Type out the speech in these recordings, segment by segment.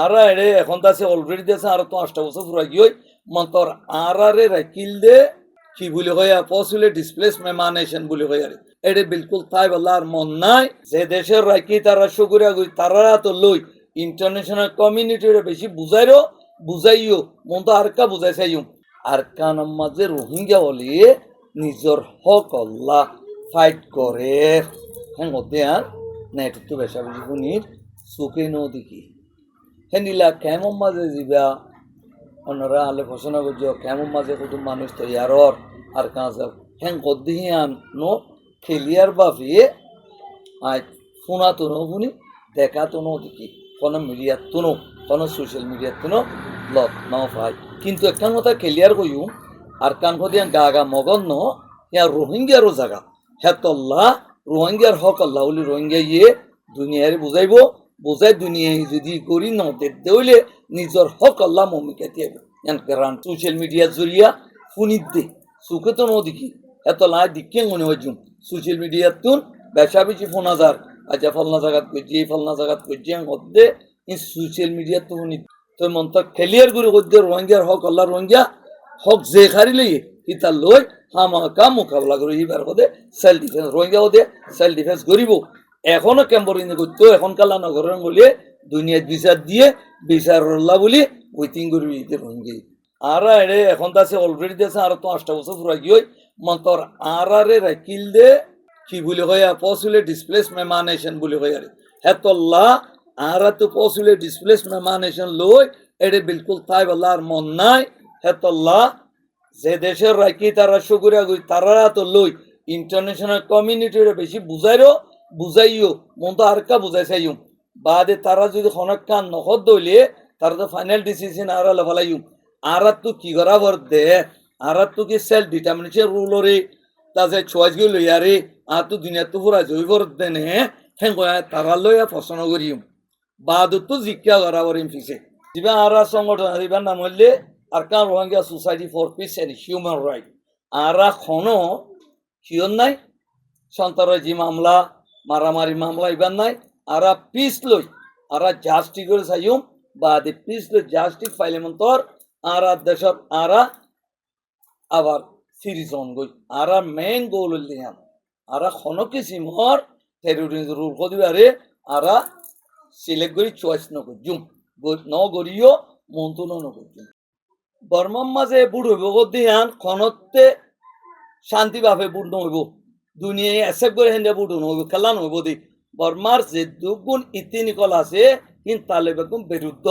আর এড়ে এখন তো আছে অলরেডি আছে আর তো আটটা বছর পুরা গিয়ে মন্তর আর আরে রাকিল দে। কি বলি হইয়া পসিলে ডিসপ্লেস মেমানেশন বলি হইয়া রে এড়ে বিলকুল তাই বলা আর মন নাই। যে দেশের রাকি তারা সুগুরিয়া গুই তারা তো লই। ইন্টারন্যাশনাল কমিউনিটির বেশি বুঝাইরো, বুঝাইও। মন তো আর কা বুঝাই চাইও। আর কান মাঝে রোহিঙ্গা হলে নিজের হক আল্লাহ ফাইট করে। হ্যাঁ আর। না, এটা তো বেশা বেশি শুনির চোখে ন দেখি হেনিলা কেমন মাঝে যাবা অন্যরা আলে ঘোষণা করছ, কেমন মাঝে কত মানুষ তো ইয়ারর আর কাঁচা হ্যাঁ গদ্দিহি আন নো খেলিয়ার বাপে আজ শোনা তো নো শুনি, দেখা তো নো দেখি। কোনো মিডিয়াত তো নো, কোনো সোশ্যাল মিডিয়াত তো নো লগ ন ভাই। কিন্তু একটা কথা খেলিয়ার কইও, আর কান কদিয়া গা গা মগন ন, ইয়া রোহিঙ্গারও জায়গা হেতল্লা, রোহিঙ্গার হক আল্লাহ বলি রোহিঙ্গা ইয়ে দুনিয়ারে বুঝাইব। বুঝাই দুনিয়ায় যদি করি ন দেখতে হইলে নিজের হক আল্লাহ মমিকে দিয়ে কারণ সোশ্যাল মিডিয়ার জরিয়া ফুনিত দে। সুখে তো ন দেখি। এত লাই দিকে মনে হয় জুম। সোশ্যাল মিডিয়ার তুন, বেচা বেশি ফোন হাজার আচ্ছা ফলনা জায়গাত করছি এই ফলনা জায়গাত করছি মধ্যে এই সোশ্যাল মিডিয়ার তো ফুনিত। তো মন তো খেলিয়ার করে করতে রোহিঙ্গার হক আল্লাহ রোহিঙ্গা। হক যে খারি লইয়ে ইতা লই হামাকা মোকাবিলা করে ইবার হদে সেলফ ডিফেন্স রোহিঙ্গা হদে সেলফ ডিফেন্স করিব এখনও ক্যাম্পরিং করতো এখন কালা নগরের বলে দুনিয়ার বিচার দিয়ে, বিচার রল্লা বলি ওয়েটিং করবি ইতে রোহিঙ্গা। আর এড়ে এখন আছে অলরেডি আছে, আর তো আটটা বছর পুরা গিয়ে মন্তর আর আরে রাকিল দে, কি বলি হইয়া পসিলে ডিসপ্লেস মেমানেশন বলি হইয়া রে হেতল্লা আর তো পসিলে ডিসপ্লেস মেমানেশন লই, এড়ে বিলকুল তাই বলা আর মন নাই। হেতল্লা যে দেশের রাখি তারা সুগুরিয়া গুই তারা তো লই। ইন্টারন্যাশনাল কমিউনিটির বেশি বুঝাইরো বুঝাইও, মন তো আর কা বুঝাই চাইও। বাদে তারা যদি কান নখত দইলে তারা তো ফাইনাল ডিসিশন আর লেফালাইও আর তো কি করা বর দে? আর তো কি সেলফ ডিটারমিনেশন রুলরে তা যে চয়েসগুলো লইয়ারে আর তো দুনিয়া তো পুরা জৈবর দেনে হেন কয়া তারা লইয়া পছন্দ করিও বাদ তো জিজ্ঞা করা বরিম ফিসে যিবা আর সংগঠন যিবার নাম হইলে Arakan Rohingya Society for Peace and Human Right আরা খনো কিয়ন নাই। সন্তানের যে মামলা মারামারি মামলা ইবার নাই, আরা পিস লই, আরা জাস্টিক করে চাইম বা দে পিস লই জাস্টিক ফাইলে মন্তর আরা দেশত আরা আবার সিরিজ অন গই, আরা মেইন গোল হইলে আরা খনো কিসিমর টেরোরিজম রুল কদিবারে আরা সিলেক্ট করি চয়েস নকরজুম ন গরিও মন্ত্রণ নকরজুম বর্মার মাঝে বুড় হইব গদিয়ান খনতে শান্তি ভাবে বুড় নহইব। দুনিয়ায় এসেপ করে হেন্দে বুড় নহইব খেলা নহইব দি। বর্মার যে দুগুণ ইতিনিকল আছে, কিন্তু তালে বেগুন বিরুদ্ধ।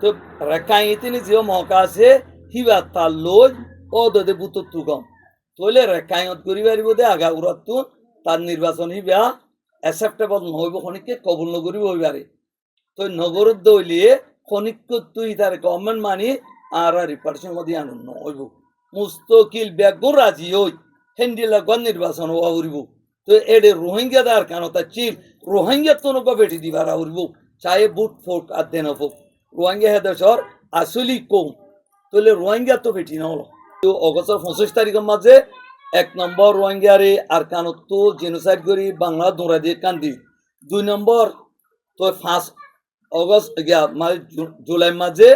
তো রেখাই ইতিনি যে মহকা আছে, হিবা তার লই ও দে বুত তুগম তইলে রেখাইত করি পারিব দে, আগা উড়াত তার নির্বাচন হিবা অ্যাকসেপ্টেবল নহইব খনিকে কবুল নকরিব হইবারে তো নগরত দইলিয়ে খনিক তুই তার গভর্নমেন্ট মানি আর রিপার্টিশন মধ্যে আনুন, নহইব। মুস্তকিল বেগুন রাজি হই হেন্ডিলা গণ নির্বাচন হওয়া উড়িব তো এডে রোহিঙ্গা দার কেন? তা চিল রোহিঙ্গা তো নৌকা বেটি দিবার উড়িব চাহে বুট ফোক আর দেন রোহিঙ্গা হে দেশর আসলি কম তাহলে রোহিঙ্গা তো বেটি না হলো। তো অগস্টের পঁচিশ তারিখের মাঝে এক নম্বর রোহিঙ্গারে আর কানত তো জেনোসাইড করি বাংলা দৌড়া দিয়ে কান্দি। দুই নম্বর তো পাঁচ অগস্ট মানে জুলাই মাঝে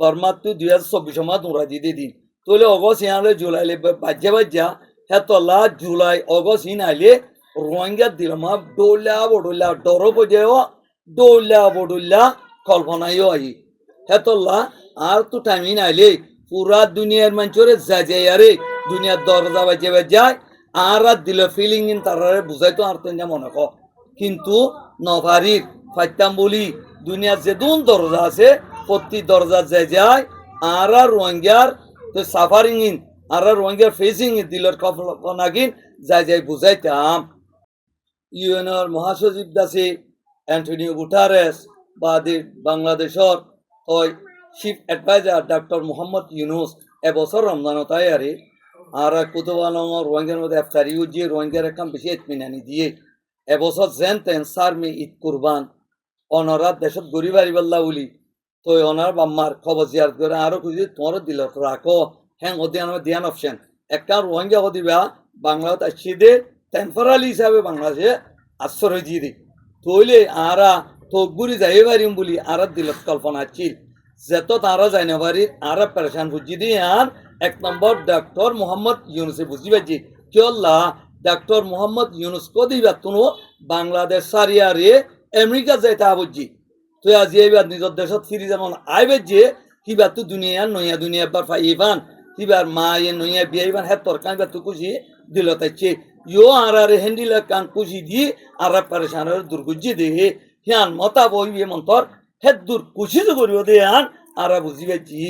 বর্মা তুই দুই হাজার চব্বিশ মাস দৌড়া দিয়ে দিন তাহলে অগস্ট ইয়ালে জুলাইলে বাজ্যা বাজ্যা হেতলা জুলাই অগস্ট ইন আইলে রোহিঙ্গা দিলমা ডোলা বডোলা ডর পর্যায় ডোলা বডোলা কল্পনাইও আই হেতলা আর তো টাইম ইন আইলে পুরা দুনিয়ার মানুষরে যা যায় আরে দুনিয়ার দরজা বাজে বাজায় আর আর দিল ফিলিং ইন তারারে বুঝাইতো আর তেন মনে ক কিন্তু নভারির ফাইতাম বলি দুনিয়ার যে দুন দরজা আছে প্রতি দরজা যে যায় আর আর রোহিঙ্গার তো সাফারিং ইন আর আর রোহিঙ্গার ফেসিং ইন দিলর কনাগিন যাই যাই বুঝাইতাম। ইউএনর মহাসচিব দাসে অ্যান্টনিও গুটারেস বা বাংলাদেশর হয় chief adviser doctor Mohammad Yunus, এবছর রমজানত তাই আরে আর কুতুবালং রোহিঙ্গার মধ্যে এফতারি উজিয়ে রোহিঙ্গার একখান বেশি এতমিনানি দিয়ে। এবছর যেন তেন সার মে ঈদ কুরবান। অনরা দেশত গরিব আরিবাল্লা বলি তো অনার বাম্মার খবর জিয়ার করে আরও খুঁজি তোমার দিল রাখো হ্যাঁ ওদিয়ান দিয়ান অপশন একটা রোহিঙ্গা হদিবা বাংলাতে আসছি দে টেম্পোরারি হিসাবে বাংলাদেশে আশ্রয় দিয়ে দে। তৈলে আরা তো গুড়ি যাই পারিম বলি আর দিলত কল্পনা ছিল যেত তারা যাই না পারি আর পেরেশান বুঝি দিয়ে আর এক নম্বর ডক্টর মোহাম্মদ ইউনুসে বুঝি পাচ্ছি কিয়ল্লা ডক্টর মোহাম্মদ ইউনুস কদিবা তুনো বাংলাদেশ সারিয়ারে আমেরিকা যাইতে বুঝছি তুই আজি এইবার নিজের দেশত ফিরি যেমন আইবে যে কিবা তো দুনিয়া নইয়া দুনিয়া বার ফাইবান কিবার মা ইয়ে নইয়া বিয়াইবান হ্যাঁ তোর কাঁইবা তুই খুশি দিল তাইছে ইয়ো আর আর হেন্ডিলা কান খুশি দি আর পারেশান দুর্গুজি দেহে হিয়ান মতা বই মন্তর হে দূর কুশি করিব দে আন আর বুঝিবে পাইছি